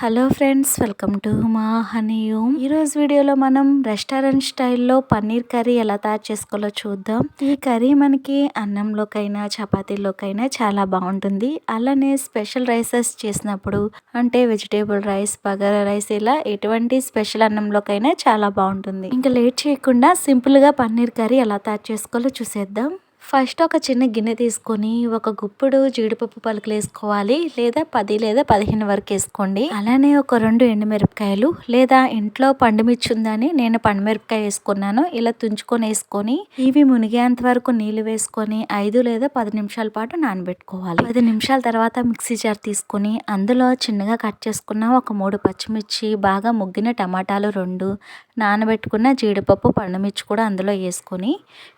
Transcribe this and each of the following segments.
Hello friends welcome to మా honey home ఈరోజు వీడియోలో మనం రెస్టారెంట్ స్టైల్లో పన్నీర్ కర్రీ ఎలా తయారు చేసుకోవాలో చూద్దాం. ఈ కర్రీ మనకి అన్నంలోకైనా చపాతీలోకైనా చాలా బాగుంటుంది. అలానే స్పెషల్ రైసెస్ చేసినప్పుడు అంటే వెజిటేబుల్ రైస్ బగారా రైస్ ఇలా ఎటువంటి స్పెషల్ అన్నంలోకైనా చాలా బాగుంటుంది. ఇంకా లేట్ చేయకుండా సింపుల్గా పన్నీర్ కర్రీ ఎలా తయారు చేసుకోవాలో చూసేద్దాం. ఫస్ట్ ఒక చిన్న గిన్నె తీసుకొని ఒక గుప్పుడు జీడిపప్పు పలుకులు వేసుకోవాలి లేదా పది లేదా పదిహేను వరకు వేసుకోండి. అలానే ఒక రెండు ఎండుమిరపకాయలు లేదా ఇంట్లో పండుమిర్చి ఉందని నేను పండుమిరపకాయ వేసుకున్నాను. ఇలా తుంచుకొని వేసుకొని ఇవి మునిగేంత వరకు నీళ్ళు వేసుకొని ఐదు లేదా పది నిమిషాల పాటు నానబెట్టుకోవాలి. పది నిమిషాల తర్వాత మిక్సీ జార్ తీసుకొని అందులో చిన్నగా కట్ చేసుకున్న ఒక మూడు పచ్చిమిర్చి బాగా ముగ్గిన టమాటాలు రెండు నానబెట్టుకున్న జీడిపప్పు పండుమిర్చి కూడా అందులో వేసుకొని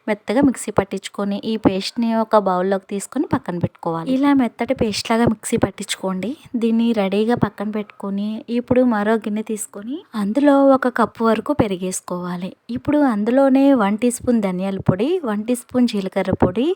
మెత్తగా మిక్సీ పట్టించుకొని ఈ పేస్ట్ని ఒక బౌల్లోకి తీసుకొని పక్కన పెట్టుకోవాలి. ఇలా మెత్తటి పేస్ట్ లాగా మిక్సీ పట్టించుకోండి. దీన్ని రెడీగా పక్కన పెట్టుకొని ఇప్పుడు మరో గిన్నె తీసుకొని అందులో ఒక కప్పు వరకు పెరిగేసుకోవాలి. ఇప్పుడు అందులోనే వన్ టీ స్పూన్ ధనియాల పొడి వన్ టీ స్పూన్ జీలకర్ర పొడి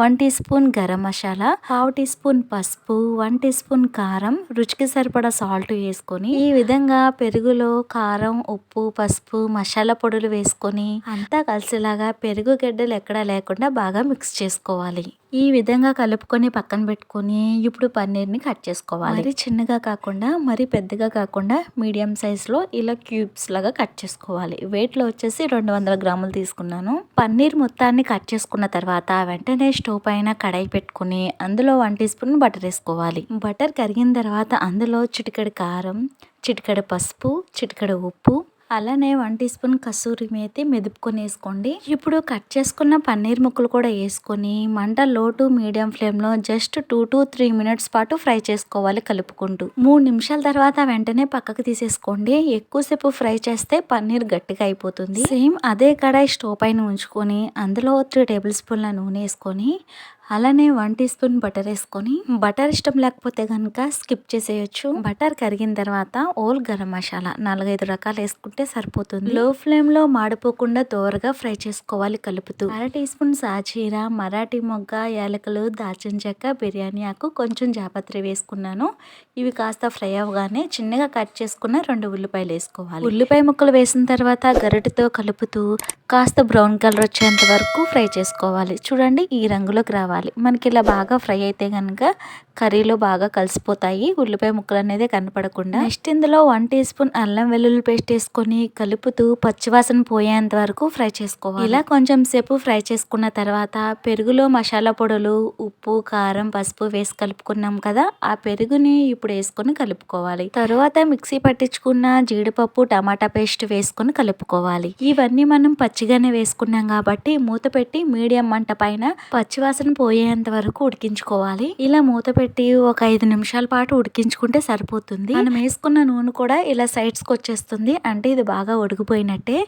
one teaspoon garam masala పావు టీ స్పూన్ పసుపు వన్ టీ స్పూన్ కారం రుచికి సరిపడా సాల్ట్ వేసుకొని ఈ విధంగా పెరుగులో కారం ఉప్పు పసుపు మసాలా పొడులు వేసుకొని అంతా కలిసేలాగా పెరుగు గడ్డలు ఎక్కడా లేకుండా బాగా మిక్స్ చేసుకోవాలి. ఈ విధంగా కలుపుకొని పక్కన పెట్టుకొని ఇప్పుడు పన్నీర్ని కట్ చేసుకోవాలి. మరి చిన్నగా కాకుండా మరి పెద్దగా కాకుండా మీడియం సైజులో ఇలా క్యూబ్స్ లాగా కట్ చేసుకోవాలి. వెయిట్లో వచ్చేసి రెండు వందల గ్రాములు తీసుకున్నాను. పన్నీర్ మొత్తాన్ని కట్ చేసుకున్న తర్వాత వెంటనే స్టవ్ పైన కడాయి పెట్టుకుని అందులో వన్ టీ స్పూన్ బటర్ వేసుకోవాలి. బటర్ కరిగిన తర్వాత అందులో చిటికడి కారం చిటికడి పసుపు చిటికడి ఉప్పు అలానే one teaspoon kasuri methi మెదుపుకొని వేసుకోండి. ఇప్పుడు కట్ చేసుకున్న పన్నీర్ ముక్కలు కూడా వేసుకొని మంట లో టు మీడియం ఫ్లేమ్లో just two to three minutes పాటు ఫ్రై చేసుకోవాలి కలుపుకుంటూ. మూడు నిమిషాల తర్వాత వెంటనే పక్కకు తీసేసుకోండి. ఎక్కువసేపు ఫ్రై చేస్తే పన్నీర్ గట్టిగా అయిపోతుంది. సేమ్ అదే కడాయి స్టవ్ పైన ఉంచుకొని అందులో త్రీ టేబుల్ స్పూన్ల నూనె వేసుకొని అలానే వన్ టీ స్పూన్ బటర్ వేసుకొని బటర్ ఇష్టం లేకపోతే కనుక స్కిప్ చేసేయచ్చు. బటర్ కరిగిన తర్వాత ఓల్ గరం మసాలా నాలుగైదు రకాలు వేసుకుంటే సరిపోతుంది. లో ఫ్లేమ్లో మాడిపోకుండా దోరగా ఫ్రై చేసుకోవాలి కలుపుతూ. అర టీ స్పూన్ సాజీరా మరాఠీ మొగ్గ యాలకులు దాల్చిన చెక్క బిర్యానీ ఆకు కొంచెం జాపత్రి వేసుకున్నాను. ఇవి కాస్త ఫ్రై అవగానే చిన్నగా కట్ చేసుకున్న రెండు ఉల్లిపాయలు వేసుకోవాలి. ఉల్లిపాయ ముక్కలు వేసిన తర్వాత గరిటతో కలుపుతూ కాస్త బ్రౌన్ కలర్ వచ్చేంత వరకు ఫ్రై చేసుకోవాలి. చూడండి ఈ రంగులోకి రావాలి. కలపాలి మనకి ఇలా బాగా ఫ్రై అయితే కనుక కర్రీలో బాగా కలిసిపోతాయి. ఉల్లిపాయ ముక్కలు అనేది కనపడకుండా. నెక్స్ట్ ఇందులో వన్ టీ స్పూన్ అల్లం వెల్లుల్లి పేస్ట్ వేసుకొని కలుపుతూ పచ్చివాసన పోయేంత వరకు ఫ్రై చేసుకోవాలి. ఇలా కొంచెం సేపు ఫ్రై చేసుకున్న తర్వాత పెరుగులో మసాలా పొడులు ఉప్పు కారం పసుపు వేసి కలుపుకున్నాం కదా ఆ పెరుగుని ఇప్పుడు వేసుకొని కలుపుకోవాలి. తరువాత మిక్సీ పట్టించుకున్న జీడిపప్పు టమాటా పేస్ట్ వేసుకొని కలుపుకోవాలి. ఇవన్నీ మనం పచ్చిగానే వేసుకున్నాం కాబట్టి మూత పెట్టి మీడియం మంట పైన పచ్చివాసన పోయేంత వరకు ఉడికించుకోవాలి. ఇలా మూత పెట్టి ఒక ఐదు నిమిషాల పాటు ఉడికించుకుంటే సరిపోతుంది. మనం వేసుకున్న నూనె కూడా ఇలా సైడ్స్కి వచ్చేస్తుంది. అంటే ఇది బాగా ఉడికిపోయినట్టే.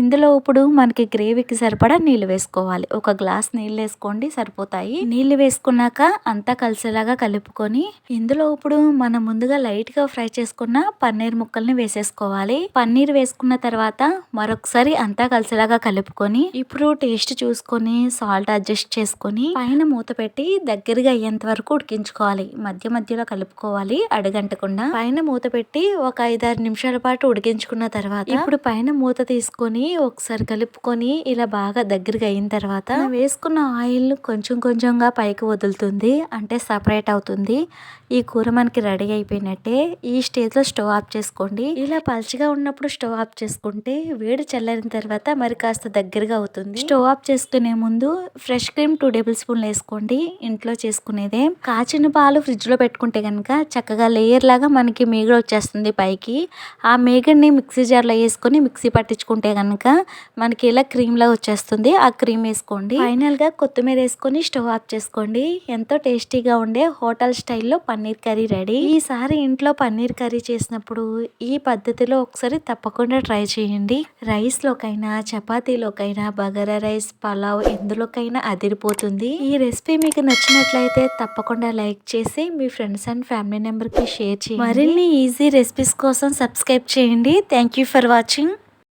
ఇందులో ఇప్పుడు మనకి గ్రేవీకి సరిపడా నీళ్ళు వేసుకోవాలి. ఒక గ్లాస్ నీళ్ళు వేసుకోండి సరిపోతాయి. నీళ్ళు వేసుకున్నాక అంతా కలిసేలాగా కలుపుకొని ఇందులో ఇప్పుడు మనం ముందుగా లైట్గా ఫ్రై చేసుకున్న పన్నీర్ ముక్కల్ని వేసేసుకోవాలి. పన్నీర్ వేసుకున్న తర్వాత మరొకసారి అంతా కలిసేలాగా కలుపుకొని ఇప్పుడు టేస్ట్ చూసుకొని సాల్ట్ అడ్జస్ట్ చేసుకొని పైన మూత పెట్టి దగ్గరగా అయ్యేంత వరకు ఉడికించుకోవాలి. మధ్య మధ్యలో కలుపుకోవాలి అడగంటకుండా. పైన మూత పెట్టి ఒక ఐదారు నిమిషాల పాటు ఉడికించుకున్న తర్వాత ఇప్పుడు పైన మూత తీసుకొని ఒకసారి కలుపుకొని ఇలా బాగా దగ్గరగా అయిన తర్వాత వేసుకున్న ఆయిల్ కొంచెం కొంచెంగా పైకి వదులుతుంది అంటే సపరేట్ అవుతుంది. ఈ కూర మనకి రెడీ అయిపోయినట్టే. ఈ స్టేజ్లో స్టవ్ ఆఫ్ చేసుకోండి. ఇలా పల్చగా ఉన్నప్పుడు స్టవ్ ఆఫ్ చేసుకుంటే వేడి చల్లారిన తర్వాత మరి కాస్త దగ్గరగా అవుతుంది. స్టవ్ ఆఫ్ చేసుకునే ముందు ఫ్రెష్ క్రీమ్ టూ టేబుల్ స్పూన్లు వేసుకోండి. ఇంట్లో చేసుకునేదే. కాచిన పాలు ఫ్రిడ్జ్లో పెట్టుకుంటే కనుక చక్కగా లేయర్ లాగా మనకి మేగడ వచ్చేస్తుంది పైకి. ఆ మేగడ్ని మిక్సీ జార్లో వేసుకొని మిక్సీ పట్టించుకుంటే కనుక మనకి ఇలా క్రీమ్ లాగా వచ్చేస్తుంది. ఆ క్రీమ్ వేసుకోండి. ఫైనల్గా కొత్తిమీర వేసుకొని స్టవ్ ఆఫ్ చేసుకోండి. ఎంతో టేస్టీగా ఉండే హోటల్ స్టైల్లో పన్నీర్ కర్రీ రెడీ. ఈసారి ఇంట్లో పన్నీర్ కర్రీ చేసినప్పుడు ఈ పద్ధతిలో ఒకసారి తప్పకుండా ట్రై చేయండి. రైస్లోకైనా చపాతీలోకైనా బగారా రైస్ పలావ్ ఎందులోకైనా అదిరిపోతుంది. ఈ రెసిపీ మీకు నచ్చినట్లయితే తప్పకుండా లైక్ లైక్ చేసి మీ ఫ్రెండ్స్ అండ్ ఫ్యామిలీ మెంబర్కి షేర్ చేయండి. మరిన్ని ఈజీ రెసిపీస్ కోసం సబ్స్క్రైబ్ చేయండి. Thank you for watching.